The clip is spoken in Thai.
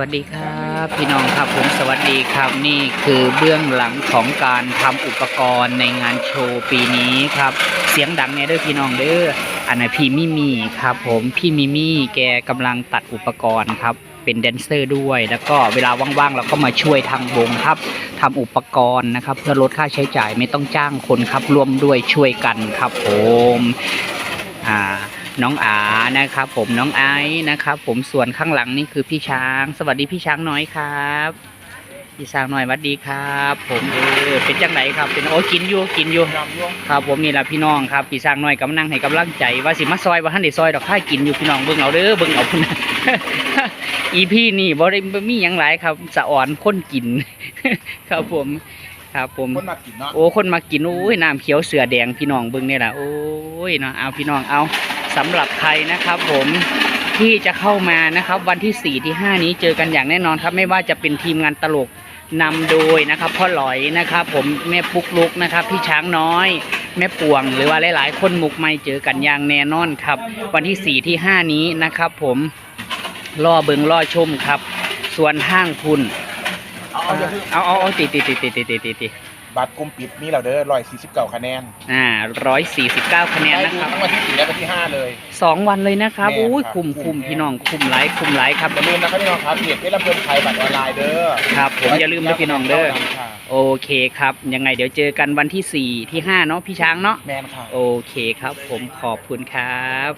สวัสดีครับพี่น้องครับผมสวัสดีครับนี่คือเบื้องหลังของการทำอุปกรณ์ในงานโชว์ปีนี้ครับ เสียงดังเนี่ยเด้อพี่น้องเด้ออันไหนพี่มิมี่ครับผมพี่มิมี่แกกำลังตัดอุปกรณ์ครับเป็นแดนเซอร์ด้วย แล้วก็เวลาว่างๆเราก็มาช่วยทางวงครับทำอุปกรณ์นะครับเพื่อลดค่าใช้จ่ายไม่ต้องจ้างคนครับร่วมด้วยช่วยกันครับผม น้องอานะครับ ผมน้องไอซ์นะครับ ผมส่วนข้างหลังนี่คือพี่ช้าง สวัสดีพี่ช้างน้อยครับพี่ช้างน้อยสวัสดีครับ ผมเออเป็นจังไหนครับ เป็นโอ้กินอยู่กินอยู่ยำย่วงครับ ผมนี่แหละพี่น้องครับพี่ช้างน้อยกำลังให้กำลังใจว่าสิมาซอยว่าท่านได้ซอยดอกค่ายกินอยู่พี่น้องเบิ่งเอาเด้อเบิ่งเอาพุ่นนะอีพี่นี่บ่ได้บ่มีหยังหลายครับสะอ่อนคนกิน ครับผมครับผมคนมากินเนาะโอ้คนมากินโอ้ยน้ำเขียวเสือแดงพี่น้องเบิ่งเนี่ยล่ะโอ้ยเนาะเอาพี่น้องเอา สำหรับใครนะครับผมที่จะเข้ามานะครับวันที่ 4 ที่ 5 นี้เจอกันอย่างแน่นอนครับ ไม่ว่าจะเป็นทีมงานตลกนำโดยนะครับพ่อหลอยนะครับ ผมแม่ปุกลุกนะครับพี่ช้างน้อย แม่ป่วง หรือว่าหลายๆ คนมุกไม่เจอกันอย่างแน่นอนครับ วันที่ 4 ที่ 5 นี้นะครับ ผมล่อเบิงล่อชมครับ ส่วนห้างคุณเอาเอาเอาติดติดติดติดติดติติ บัตรกลุ่มปิดมีเราเด้อร้อยสี่สิบเก้าคะแนนอ่าร้อยสี่สิบเก้าคะแนนได้นะดูครับ ทั้งวันที่สี่และวันที่ห้าเลย สองวันเลยนะครับแน่โอ้ยครับคุมคุ้คุมมพี่น้องคุมไลฟ์คุมไลฟ์ครับอย่าลืมนะครับพี่น้องครับเพจเพชรลำเพลินไทยบัตรออนไลน์เด้อครับผมอย่าลืมนะพี่น้องเด้อค่ะโอเคครับ ยังไงเดี๋ยวเจอกันวันที่สี่ที่ห้าเนาะพี่ช้างเนาะแมนค่ะ โอเคครับ ผมขอบคุณครับ